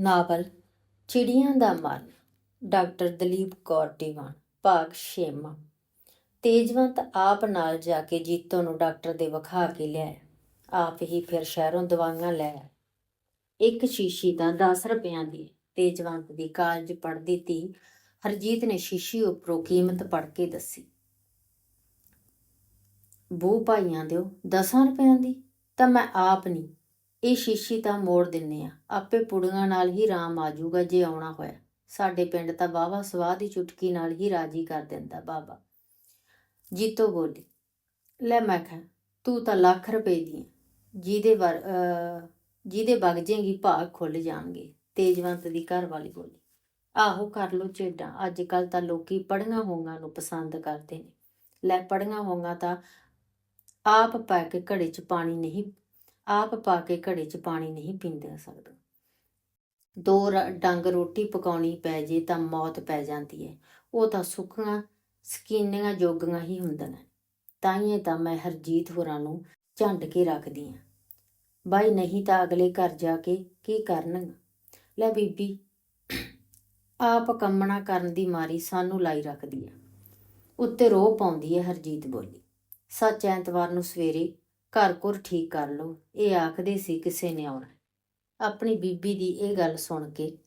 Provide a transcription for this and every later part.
Novel, ਚਿੜੀਆਂ ਦਾ ਮਨ, doctor Dalip Kaur ਟੀਵਾਣ ਭਾਗ ਛੇਵਾਂ। ਤੇਜਵੰਤ ਆਪ ਨਾਲ ਜਾ ਕੇ ਜੀਤੋ ਨੂੰ ਡਾਕਟਰ ਦੇ ਵਿਖਾ ਕੇ ਲਿਆ ਆਪ ਹੀ ਫਿਰ ਸ਼ਹਿਰੋਂ ਦਵਾਈਆਂ ਲੈ ਇੱਕ ਸ਼ੀਸ਼ੀ ਦਾ 10 ਰੁਪਈਆਂ ਦੀ ਤੇਜਵੰਤ ਦੀ ਕਾਲਜ ਪੜ੍ਹਦੀ ਤੀ ਹਰਜੀਤ ਨੇ ਸ਼ੀਸ਼ੀ ਉੱਪਰੋਂ ਕੀਮਤ ਪੜ੍ਹ ਕੇ ਦੱਸੀ। ਬੂ ਭਾਈਆਂ ਦਿਓ 10 ਰੁਪਈਆਂ ਦੀ? ਤਾਂ ਮੈਂ ਆਪ ਨਹੀਂ। ਇਹ ਸ਼ੀਸ਼ੀ ਤਾਂ ਮੋੜ ਦਿੰਨੇ ਆ। ਆਪੇ ਪੁੜੀਆਂ ਨਾਲ ਹੀ ਰਾਮ ਆ ਜਾਊਗਾ ਜੇ ਆਉਣਾ ਹੋਇਆ। ਸਾਡੇ ਪਿੰਡ ਤਾਂ ਵਾਹਵਾ ਸਵਾਹ ਦੀ ਚੁਟਕੀ ਨਾਲ ਹੀ ਰਾਜੀ ਕਰ ਦਿੰਦਾ ਬਾਬਾ। ਜੀਤੋ ਬੋਲੀ, ਲੈ ਮੈਂ ਕਿਹਾ, ਤੂੰ ਤਾਂ ਲੱਖ ਰੁਪਏ ਦੀ ਹੈ ਜਿਹਦੇ ਵਰ ਜਿਹਦੇ ਵਗ ਜੇਗੀ ਭਾਗ ਖੁੱਲ ਜਾਣਗੇ। ਤੇਜਵੰਤ ਦੀ ਘਰ ਵਾਲੀ ਬੋਲੀ, ਆਹੋ ਕਰ ਲੋ ਚੇਡਾਂ ਅੱਜ ਕੱਲ ਤਾਂ ਲੋਕੀ ਪੜੀਆਂ ਹੋਈਆਂ ਨੂੰ ਪਸੰਦ ਕਰਦੇ ਨੇ। ਲੈ ਪੜੀਆਂ ਹੋਈਆਂ ਤਾਂ ਆਪ ਪੈ ਕੇ ਘੜੇ 'ਚ ਪਾਣੀ ਨਹੀਂ ਆਪ ਪਾ ਕੇ ਘੜੇ 'ਚ ਪਾਣੀ ਨਹੀਂ ਪੀਂਦੇ ਸਕਦਾ। ਦੋ ਡੰਗ ਰੋਟੀ ਪਕਾਉਣੀ ਪੈ ਜੇ ਤਾਂ ਮੌਤ ਪੈ ਜਾਂਦੀ ਹੈ ਉਹ ਤਾਂ ਸੁੱਕੀਆਂ ਸਕੀਨੀਆਂ ਜੋਗੀਆਂ ਹੀ ਹੁੰਦੀਆਂ ਨੇ ਤਾਈਏ ਤਾਂ ਮੈਂ ਹਰਜੀਤ ਹੋਰਾਂ ਨੂੰ ਝੰਡ ਕੇ ਰੱਖਦੀ ਆ। ਬਾਈ ਨਹੀਂ ਤਾਂ ਅਗਲੇ ਘਰ ਜਾ ਕੇ ਕੀ ਕਰਨਗਾ? ਲੈ ਬੀਬੀ, ਆਪ ਕੰਮਣਾ ਕਰਨ ਦੀ ਮਾਰੀ ਸਾਨੂੰ ਲਾਈ ਰੱਖਦੀ ਆ। ਉੱਤੇ ਰੋਹ ਪਾਉਂਦੀ ਹੈ ਹਰਜੀਤ ਬੋਲੀ। ਸੱਚ ਐਤਵਾਰ ਨੂੰ ਸਵੇਰੇ ਘਰ ਘਰ ਠੀਕ ਕਰ ਲਓ। ਇਹ ਆਖਦੇ ਸੀ ਕਿਸੇ ਨੇ ਆਉਣਾ। ਆਪਣੀ ਬੀਬੀ ਦੀ ਇਹ ਗੱਲ ਸੁਣ ਕੇ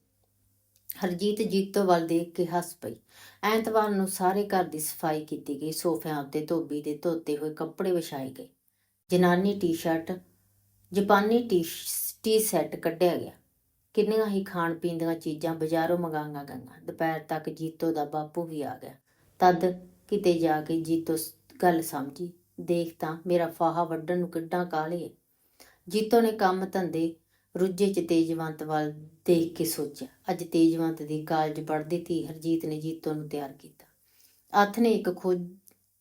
ਹਰਜੀਤ ਜੀਤੋ ਵੱਲ ਦੇਖ ਕੇ ਹੱਸ ਪਈ। ਐਤਵਾਰ ਨੂੰ ਸਾਰੇ ਘਰ ਦੀ ਸਫ਼ਾਈ ਕੀਤੀ ਗਈ। ਸੋਫਿਆਂ ਉੱਤੇ ਧੋਬੀ ਦੇ ਧੋਤੇ ਹੋਏ ਕੱਪੜੇ ਵਿਛਾਏ ਗਏ। ਜਨਾਨੀ ਟੀ-ਸ਼ਰਟ, ਜਾਪਾਨੀ ਟੀ ਟੀ ਸੈੱਟ ਕੱਢਿਆ ਗਿਆ। ਕਿੰਨੀਆਂ ਹੀ ਖਾਣ ਪੀਣ ਦੀਆਂ ਚੀਜ਼ਾਂ ਬਾਜ਼ਾਰੋਂ ਮੰਗਾਈਆਂ ਗਈਆਂ। ਦੁਪਹਿਰ ਤੱਕ ਜੀਤੋ ਦਾ ਬਾਪੂ ਵੀ ਆ ਗਿਆ। ਤਦ ਕਿਤੇ ਜਾ ਕੇ ਜੀਤੋ ਗੱਲ ਸਮਝੀ। ਦੇਖ ਤਾਂ ਮੇਰਾ ਫਾਹਾ ਵੱਢਣ ਨੂੰ ਕਿੱਡਾ ਕਾਲੇ ਹੈ ਜੀਤੋ ਨੇ ਕੰਮ ਧੰਦੇ ਰੁੱਝੇ ਚ ਤੇਜਵੰਤ ਵੱਲ ਦੇਖ ਕੇ ਸੋਚਿਆ। ਅੱਜ ਤੇਜਵੰਤ ਦੀ ਕਾਲਜ ਪੜ੍ਹਦੀ ਸੀ ਹਰਜੀਤ ਨੇ ਜੀਤੋ ਨੂੰ ਤਿਆਰ ਕੀਤਾ। ਅੱਥ ਨੇ ਇੱਕ ਖੋਜ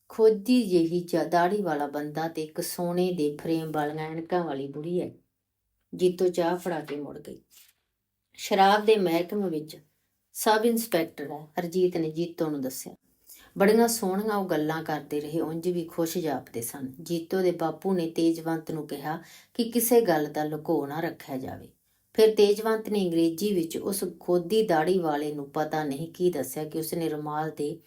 ਖੋਦੀ ਜਿਹੀ ਚ- ਦਾੜ੍ਹੀ ਵਾਲਾ ਬੰਦਾ ਤੇ ਇੱਕ ਸੋਨੇ ਦੇ ਫਰੇਮ ਵਾਲੀਆਂ ਐਨਕਾਂ ਵਾਲੀ ਬੁੜੀ ਹੈ ਜੀਤੋ ਚਾਹ ਫੜਾ ਕੇ ਮੁੜ ਗਈ। ਸ਼ਰਾਬ ਦੇ ਮਹਿਕਮੇ ਵਿੱਚ ਸਬ ਇੰਸਪੈਕਟਰ ਹੈ ਹਰਜੀਤ ਨੇ ਜੀਤੋ ਨੂੰ ਦੱਸਿਆ। ਬੜੀਆਂ ਸੋਹਣੀਆਂ ਉਹ ਗੱਲਾਂ ਕਰਦੇ ਰਹੇ, ਉਂਝ ਵੀ ਖੁਸ਼ ਜਾਪਦੇ ਸਨ। ਜੀਤੋ ਦੇ ਬਾਪੂ ਨੇ ਤੇਜਵੰਤ ਨੂੰ ਕਿਹਾ ਕਿ ਕਿਸੇ ਗੱਲ ਦਾ ਲੁਕੋ ਨਾ ਰੱਖਿਆ ਜਾਵੇ। ਫਿਰ ਤੇਜਵੰਤ ਨੇ ਅੰਗਰੇਜ਼ੀ ਵਿੱਚ ਉਸ ਖੋਦੀ ਦਾੜੀ ਵਾਲੇ ਨੂੰ ਪਤਾ ਨਹੀਂ ਕੀ ਦੱਸਿਆ ਕਿ ਉਸਨੇ ਰੁਮਾਲ ਦੇ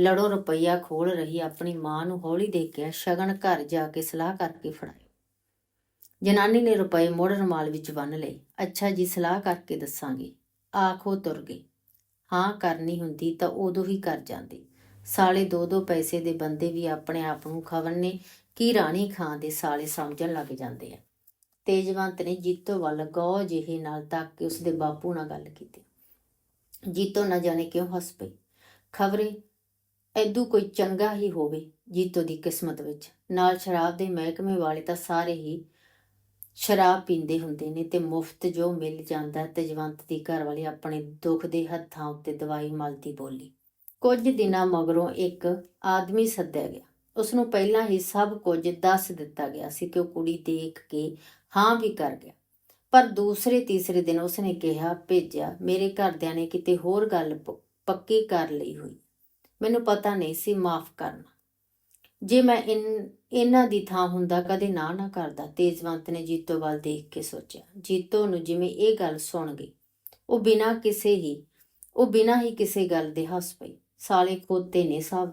ਲੜੋ ਰੁਪਈਆ ਖੋਲ ਰਹੀ ਆਪਣੀ ਮਾਂ ਨੂੰ ਹੌਲੀ ਦੇਖਿਆ ਸ਼ਗਨ ਘਰ ਜਾ ਕੇ ਸਲਾਹ ਕਰਕੇ ਫੜਾਏ ਜਨਾਨੀ ਨੇ ਰੁਪਏ ਮੋੜ ਰੁਮਾਲ ਵਿੱਚ ਬੰਨ ਲਏ। ਅੱਛਾ ਜੀ, ਸਲਾਹ ਕਰਕੇ ਦੱਸਾਂਗੇ। ਆਖੋ ਤੁਰ ਗਏ ਹਾਂ, ਕਰਨੀ ਹੁੰਦੀ ਤਾਂ ਉਦੋਂ ਹੀ ਕਰ ਜਾਂਦੇ। ਸਾਲੇ ਦੋ ਦੋ ਪੈਸੇ ਦੇ ਬੰਦੇ ਵੀ ਆਪਣੇ ਆਪ ਨੂੰ ਖਬਰ ਨੇ, ਕੀ ਰਾਣੀ ਖਾਂ ਦੇ ਸਾਲੇ ਸਮਝਣ ਲੱਗ ਜਾਂਦੇ ਆ। ਤੇਜਵੰਤ ਨੇ ਜੀਤੋ ਵੱਲ ਗੌ ਜਿਹੇ ਨਾਲ ਤੱਕ ਕੇ ਉਸਦੇ ਬਾਪੂ ਨਾਲ ਗੱਲ ਕੀਤੀ। ਜੀਤੋ ਨਾ ਜਾਣੇ ਕਿਉਂ ਹੱਸ ਪਈ? ਖਬਰੇ ਐਦੂ ਕੋਈ ਚੰਗਾ ਹੀ ਹੋਵੇ ਜੀਤੋ ਦੀ ਕਿਸਮਤ ਵਿੱਚ। ਨਾਲ ਸ਼ਰਾਬ ਦੇ ਮਹਿਕਮੇ ਵਾਲੇ ਤਾਂ ਸਾਰੇ ਹੀ ਸ਼ਰਾਬ ਪੀਂਦੇ ਹੁੰਦੇ ਨੇ ਤੇ ਮੁਫਤ ਜੋ ਮਿਲ ਜਾਂਦਾ, ਤੇਜਵੰਤ ਦੀ ਘਰ ਵਾਲੀ ਆਪਣੇ ਦੁੱਖ ਦੇ ਹੱਥਾਂ ਉੱਤੇ ਦਵਾਈ ਮਲਦੀ ਬੋਲੀ। ਕੁਝ ਦਿਨਾਂ ਮਗਰੋਂ ਇੱਕ ਆਦਮੀ ਸੱਦਿਆ ਗਿਆ। ਉਸ ਨੂੰ ਪਹਿਲਾਂ ਹੀ ਸਭ ਕੁਝ ਦੱਸ ਦਿੱਤਾ ਗਿਆ ਸੀ ਕਿ ਉਹ ਕੁੜੀ ਦੇਖ ਕੇ ਹਾਂ ਵੀ ਕਰ ਗਿਆ। ਪਰ ਦੂਸਰੇ ਤੀਸਰੇ ਦਿਨ ਉਸਨੇ ਕਿਹਾ, ਭੇਜਿਆ, ਮੇਰੇ ਘਰਦਿਆਂ ਨੇ ਕਿਤੇ ਹੋਰ ਗੱਲ ਪੱਕੀ ਕਰ ਲਈ ਹੋਈ। ਮੈਨੂੰ ਪਤਾ ਨਹੀਂ ਸੀ, ਮਾਫ ਕਰਨਾ। ਜੇ ਮੈਂ ਇਨ, ਇਹਨਾਂ ਦੀ ਥਾਂ ਹੁੰਦਾ ਕਦੇ ਨਾ ਨਾ ਕਰਦਾ। ਤੇਜਵੰਤ ਨੇ ਜੀਤੋ ਵੱਲ ਦੇਖ ਕੇ ਸੋਚਿਆ। ਜੀਤੋ ਨੂੰ ਜਿਵੇਂ ਇਹ ਗੱਲ ਸੁਣ ਗਈ। ਉਹ ਬਿਨਾਂ ਕਿਸੇ ਹੀ, ਉਹ ਬਿਨਾਂ ਹੀ ਕਿਸੇ ਗੱਲ ਦੇ ਹੱਸ ਪਈ। ਸਾਲੇ ਖੋਤੇ ਨੇ ਸਭ।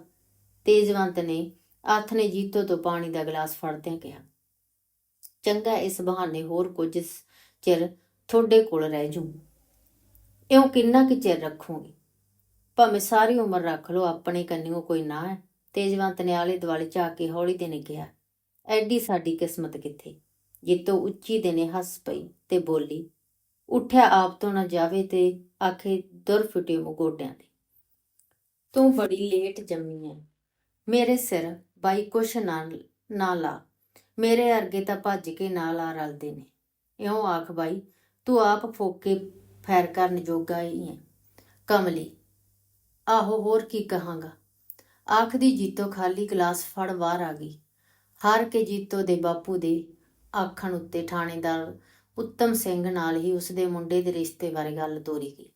ਤੇਜਵੰਤ ਨੇ ਆਥ ਨੇ ਜੀਤੋ ਤੋਂ ਪਾਣੀ ਦਾ ਗਲਾਸ ਫੜਦਿਆਂ ਕਿਹਾ, ਚੰਗਾ, ਇਸ ਬਹਾਨੇ ਹੋਰ ਕੁਝ ਚਿਰ ਤੁਹਾਡੇ ਕੋਲ ਰਹਿ ਜੂ। ਇਉਂ ਕਿੰਨਾ ਕੁ ਚਿਰ ਰੱਖੋਗੇ? ਭਾਵੇਂ ਸਾਰੀ ਉਮਰ ਰੱਖ ਲਓ, ਆਪਣੇ ਕੰਨਿਓ ਕੋਈ ਨਾ ਹੈ। ਤੇਜਵੰਤ ਨੇ ਆਲੇ ਦੁਆਲੇ ਝਾਕ ਕੇ ਹੌਲੀ ਦੇ ਨੇ ਕਿਹਾ, ਐਡੀ ਸਾਡੀ ਕਿਸਮਤ ਕਿੱਥੇ? ਜਿੱਤੋ ਉੱਚੀ ਦੇ ਨੇ ਹੱਸ ਪਈ ਤੇ ਬੋਲੀ, ਉੱਠਿਆ ਆਪ ਤੋਂ ਨਾ ਜਾਵੇ ਤੇ ਆਖੇ ਦੁਰ ਫਿਟੇ ਮੂੰ ਗੋਡਿਆਂ ਦੇ ਤੂੰ ਬੜੀ ਲੇਟ ਜੰਮੀ ਐ। ਮੇਰੇ ਸਿਰ ਬਾਈ ਕੁਛ ਨਾ ਨਾ ਲਾ। ਮੇਰੇ ਅਰਗੇ ਤਾਂ ਭੱਜ ਕੇ ਨਾਲ ਆ ਰਲਦੇ ਨੇ। ਇਉਂ ਆਖ ਬਾਈ, ਤੂੰ ਆਪ ਫੋਕੇ ਫੈਰ ਕਰਨ ਜੋਗਾ ਹੀ ਐ। ਕਮਲੀ, ਆਹੋ ਹੋਰ ਕੀ ਕਹਾਂਗਾ? ਆਖਦੀ ਜੀਤੋ ਖਾਲੀ ਗਲਾਸ ਫੜ ਬਾਹਰ ਆ ਗਈ। ਹਾਰ ਕੇ ਜੀਤੋ ਦੇ ਬਾਪੂ ਦੇ ਆਖਣ ਉੱਤੇ ਥਾਣੇਦਾਰ ਉੱਤਮ ਸਿੰਘ ਨਾਲ ਹੀ ਉਸਦੇ ਮੁੰਡੇ ਦੇ ਰਿਸ਼ਤੇ ਬਾਰੇ ਗੱਲ ਤੋਰੀ ਗਈ।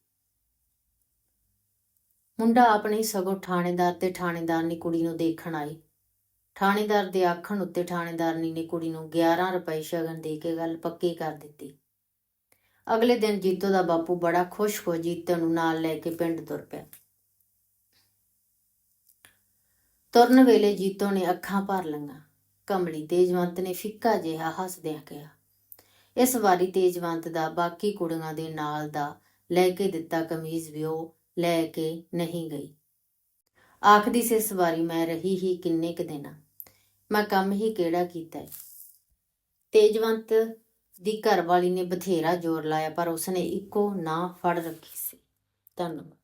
ਮੁੰਡਾ ਆਪਣੀ ਸਗੋਂ ਥਾਣੇਦਾਰ ਤੇ ਥਾਣੇਦਾਰਨੀ ਕੁੜੀ ਨੂੰ ਦੇਖਣ ਆਈ। ਥਾਣੇਦਾਰ ਦੇ ਆਖਣ ਉੱਤੇ ਥਾਣੇਦਾਰਨੀ ਨੇ ਕੁੜੀ ਨੂੰ 11 ਰੁਪਏ ਸ਼ਗਨ ਦੇ ਕੇ ਗੱਲ ਪੱਕੀ ਕਰ ਦਿੱਤੀ। ਅਗਲੇ ਦਿਨ ਜੀਤੋ ਦਾ ਬਾਪੂ ਬੜਾ ਖੁਸ਼ ਹੋ ਜੀਤੋ ਨੂੰ ਨਾਲ ਲੈ ਕੇ ਪਿੰਡ ਤੁਰ ਪਿਆ। ਤੁਰਨ ਵੇਲੇ ਜੀਤੋ ਨੇ ਅੱਖਾਂ ਭਰ ਲਈਆਂ। ਕਮਲੀ ਤੇਜਵੰਤ ਨੇ ਫਿੱਕਾ ਜਿਹਾ ਹੱਸਦਿਆਂ ਕਿਹਾ, ਇਸ ਵਾਰੀ ਤੇਜਵੰਤ ਦਾ ਬਾਕੀ ਕੁੜੀਆਂ ਦੇ ਨਾਲ ਦਾ ਲੈ ਕੇ ਦਿੱਤਾ ਕਮੀਜ਼ ਵੀ ਉਹ ਲੈ ਕੇ ਨਹੀਂ ਗਈ। ਆਖਦੀ ਸੀ, ਇਸ ਵਾਰੀ ਮੈਂ ਰਹੀ ਹੀ ਕਿੰਨੇ ਕੁ ਦਿਨਾਂ। ਮੈਂ ਕੰਮ ਹੀ ਕਿਹੜਾ ਕੀਤਾ ਹੈ ਤੇਜਵੰਤ ਦੀ ਘਰਵਾਲੀ ਨੇ ਬਥੇਰਾ ਜ਼ੋਰ ਲਾਇਆ, ਪਰ ਉਸਨੇ ਇੱਕੋ ਨਾ ਫੜ ਰੱਖੀ ਸੀ। ਧੰਨਵਾਦ।